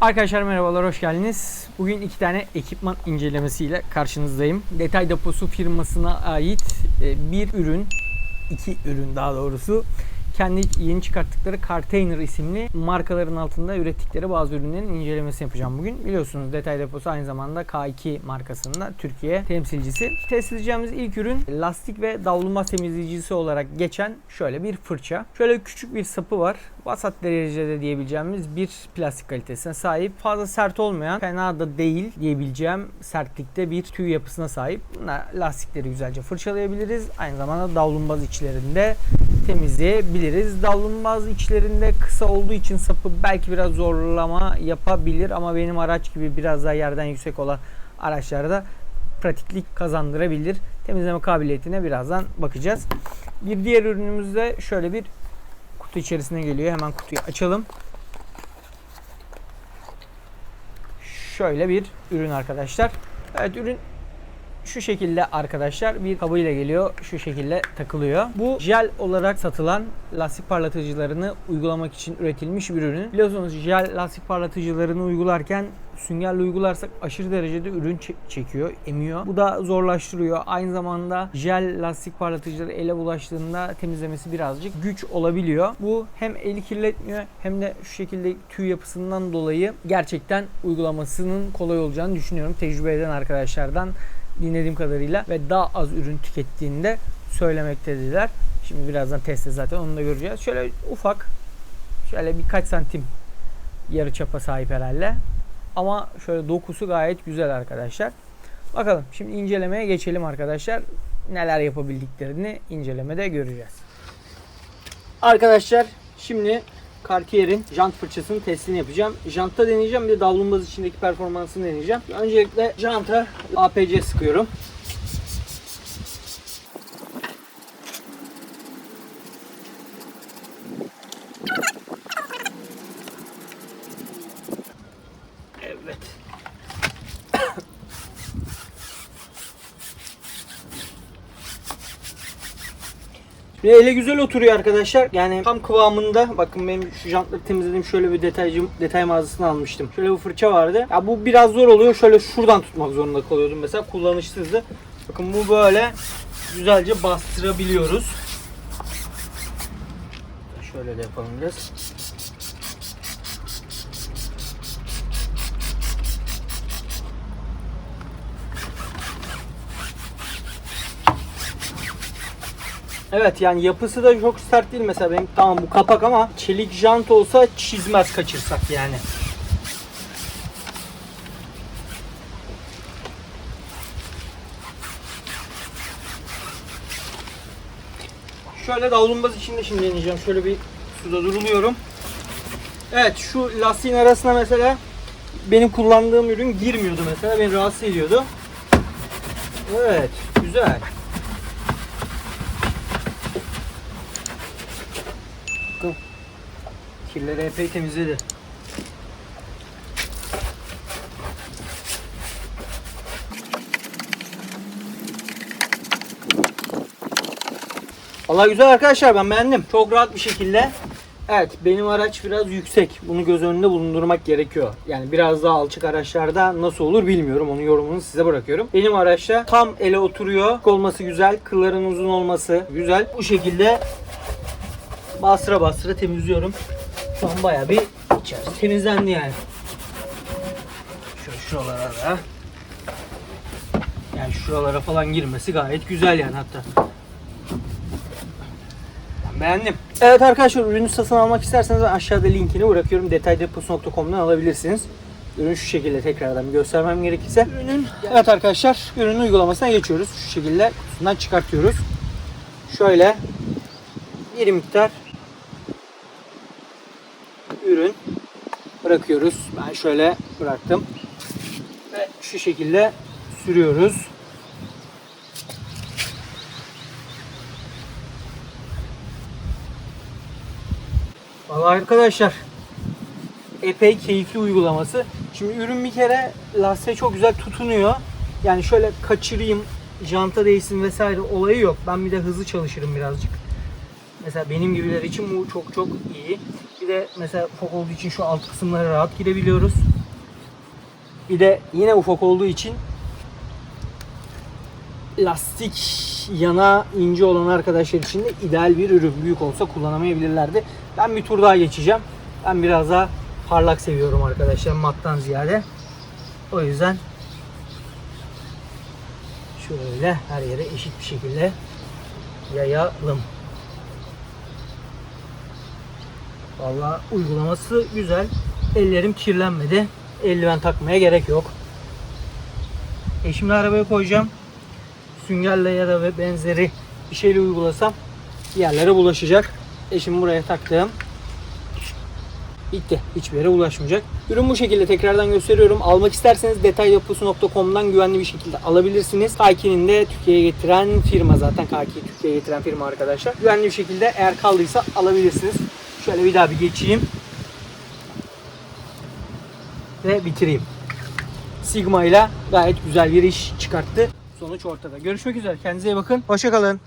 Arkadaşlar merhabalar, hoş geldiniz. Bugün iki tane ekipman incelemesiyle karşınızdayım. Detay deposu firmasına ait e, bir ürün, iki ürün daha doğrusu kendi yeni çıkarttıkları Cartainer isimli markaların altında ürettikleri bazı ürünlerin incelemesini yapacağım bugün. Biliyorsunuz Detay Deposu aynı zamanda K2 markasında Türkiye temsilcisi. Test edeceğimiz ilk ürün lastik ve davlumbaz temizleyicisi olarak geçen şöyle bir fırça. Şöyle küçük bir sapı var. Vasat derecede diyebileceğimiz bir plastik kalitesine sahip. Fazla sert olmayan, fena da değil diyebileceğim sertlikte bir tüy yapısına sahip. Bunlar lastikleri güzelce fırçalayabiliriz. Aynı zamanda davlumbaz içlerinde temizleyebiliriz. Davlumbaz içlerinde kısa olduğu için sapı belki biraz zorlama yapabilir ama benim araç gibi biraz daha yerden yüksek olan araçlarda pratiklik kazandırabilir. Temizleme kabiliyetine birazdan bakacağız. Bir diğer ürünümüz de şöyle bir kutu içerisine geliyor. Hemen kutuyu açalım. Şöyle bir ürün arkadaşlar. Evet ürün şu şekilde arkadaşlar bir kabıyla geliyor. Şu şekilde takılıyor. Bu jel olarak satılan lastik parlatıcılarını uygulamak için üretilmiş bir ürün. Biliyorsunuz jel lastik parlatıcılarını uygularken süngerle uygularsak aşırı derecede ürün çe- çekiyor, emiyor. Bu da zorlaştırıyor. Aynı zamanda jel lastik parlatıcıları ele bulaştığında temizlemesi birazcık güç olabiliyor. Bu hem eli kirletmiyor hem de şu şekilde tüy yapısından dolayı gerçekten uygulamasının kolay olacağını düşünüyorum. Tecrübe eden arkadaşlardan dinlediğim kadarıyla ve daha az ürün tükettiğinde söylemektediler. Şimdi birazdan testte zaten onu da göreceğiz. Şöyle ufak, şöyle birkaç santim yarı çapa sahip herhalde. Ama şöyle dokusu gayet güzel arkadaşlar. Bakalım şimdi incelemeye geçelim arkadaşlar. Neler yapabildiklerini incelemede göreceğiz. Arkadaşlar şimdi Cartier'in jant fırçasının testini yapacağım. Jantta deneyeceğim bir de davlumbaz içindeki performansını deneyeceğim. Öncelikle janta APC sıkıyorum. Evet. Şimdi ele güzel oturuyor arkadaşlar. Yani tam kıvamında. Bakın benim şu jantları temizlediğim şöyle bir detaycı detay mağazasını almıştım. Şöyle bir fırça vardı. Ya bu biraz zor oluyor. Şöyle şuradan tutmak zorunda kalıyordum mesela. Kullanışsızdı. Bakın bu böyle güzelce bastırabiliyoruz. Şöyle de yapalım biraz. Evet yani yapısı da çok sert değil mesela benim tamam bu kapak ama çelik jant olsa çizmez kaçırsak yani. Şöyle davlumbaz içinde şimdi deneyeceğim. Şöyle bir suda duruluyorum. Evet şu lastiğin arasına mesela benim kullandığım ürün girmiyordu mesela. Beni rahatsız ediyordu. Evet güzel. Kirleri epey temizledi. Valla güzel arkadaşlar ben beğendim. Çok rahat bir şekilde. Evet benim araç biraz yüksek. Bunu göz önünde bulundurmak gerekiyor. Yani biraz daha alçak araçlarda nasıl olur bilmiyorum. Onun yorumunu size bırakıyorum. Benim araçta tam ele oturuyor. Olması güzel. Kılların uzun olması güzel. Bu şekilde bastıra bastıra temizliyorum. Şu an bayağı bir içerisi temizlendi yani. Şöyle şuralara da. Yani şuralara falan girmesi gayet güzel yani hatta. Ben beğendim. Evet arkadaşlar ürünü satın almak isterseniz ben aşağıda linkini bırakıyorum. Detaydeposu.com'dan alabilirsiniz. Ürün şu şekilde tekrardan göstermem gerekirse. Ürünün evet arkadaşlar ürünün uygulamasına geçiyoruz. Şu şekilde kutusundan çıkartıyoruz. Şöyle bir miktar ürün bırakıyoruz. Ben şöyle bıraktım. Ve şu şekilde sürüyoruz. Vallahi arkadaşlar epey keyifli uygulaması. Şimdi ürün bir kere lastiğe çok güzel tutunuyor. Yani şöyle kaçırayım, janta değsin vesaire olayı yok. Ben bir de hızlı çalışırım birazcık. Mesela benim gibiler için bu çok çok iyi. De mesela ufak olduğu için şu alt kısımlara rahat girebiliyoruz. Bir de yine ufak olduğu için lastik yana ince olan arkadaşlar için de ideal bir ürün. Büyük olsa kullanamayabilirlerdi. Ben bir tur daha geçeceğim. Ben biraz daha parlak seviyorum arkadaşlar mattan ziyade. O yüzden şöyle her yere eşit bir şekilde yayalım. Vallahi uygulaması güzel. Ellerim kirlenmedi. Eldiven takmaya gerek yok. E şimdi arabaya koyacağım. Süngerle ya da benzeri bir şeyle uygulasam yerlere bulaşacak. E şimdi buraya taktım. Bitti. Hiçbir yere ulaşmayacak. Ürün bu şekilde tekrardan gösteriyorum. Almak isterseniz detaydeposu.com'dan güvenli bir şekilde alabilirsiniz. Kaki'nin de Türkiye'ye getiren firma zaten. Kaki'yi Türkiye'ye getiren firma arkadaşlar. Güvenli bir şekilde eğer kaldıysa alabilirsiniz. Şöyle bir daha bir geçeyim. Ve bitireyim. Sigma ile gayet güzel bir iş çıkarttı. Sonuç ortada. Görüşmek üzere. Kendinize iyi bakın. Hoşçakalın.